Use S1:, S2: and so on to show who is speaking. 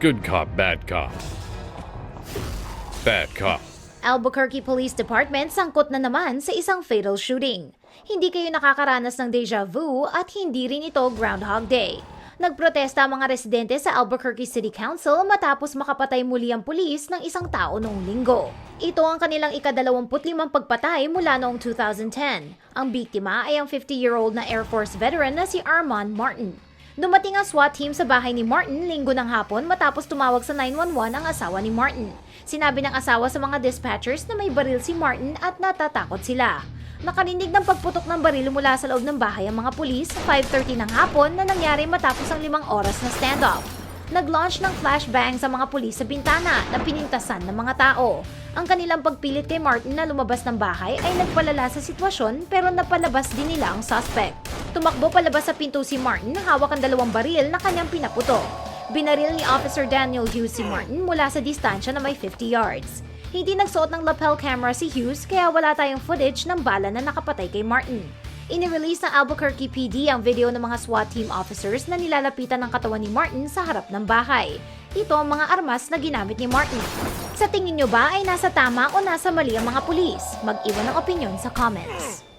S1: Good cop, bad cop. Bad cop.
S2: Albuquerque Police Department sangkot na naman sa isang fatal shooting. Hindi kayo nakakaranas ng deja vu at hindi rin ito Groundhog Day. Nagprotesta ang mga residente sa Albuquerque City Council matapos makapatay muli ang pulis ng isang tao noong linggo. Ito ang kanilang ikadalawamputlimang pagpatay mula noong 2010. Ang biktima ay ang 50-year-old na Air Force veteran na si Armand Martin. Dumating ang SWAT team sa bahay ni Martin linggo ng hapon matapos tumawag sa 911 ang asawa ni Martin. Sinabi ng asawa sa mga dispatchers na may baril si Martin at natatakot sila. Nakarinig ng pagputok ng baril mula sa loob ng bahay ang mga pulis sa 5.30 ng hapon na nangyari matapos ang limang oras na standoff. Nag-launch ng flashbang sa mga pulis sa bintana na pinintasan ng mga tao. Ang kanilang pagpilit kay Martin na lumabas ng bahay ay nagpalala sa sitwasyon pero napalabas din nila ang suspect. Tumakbo palabas sa pinto si Martin na hawak ang dalawang baril na kanyang pinaputo. Binaril ni Officer Daniel Hughes si Martin mula sa distansya na may 50 yards. Hindi nagsuot ng lapel camera si Hughes kaya wala tayong footage ng bala na nakapatay kay Martin. Inirelease ng Albuquerque PD ang video ng mga SWAT team officers na nilalapitan ng katawan ni Martin sa harap ng bahay. Ito ang mga armas na ginamit ni Martin. Sa tingin nyo ba ay nasa tama o nasa mali ang mga pulis? Mag-iwan ng opinion sa comments.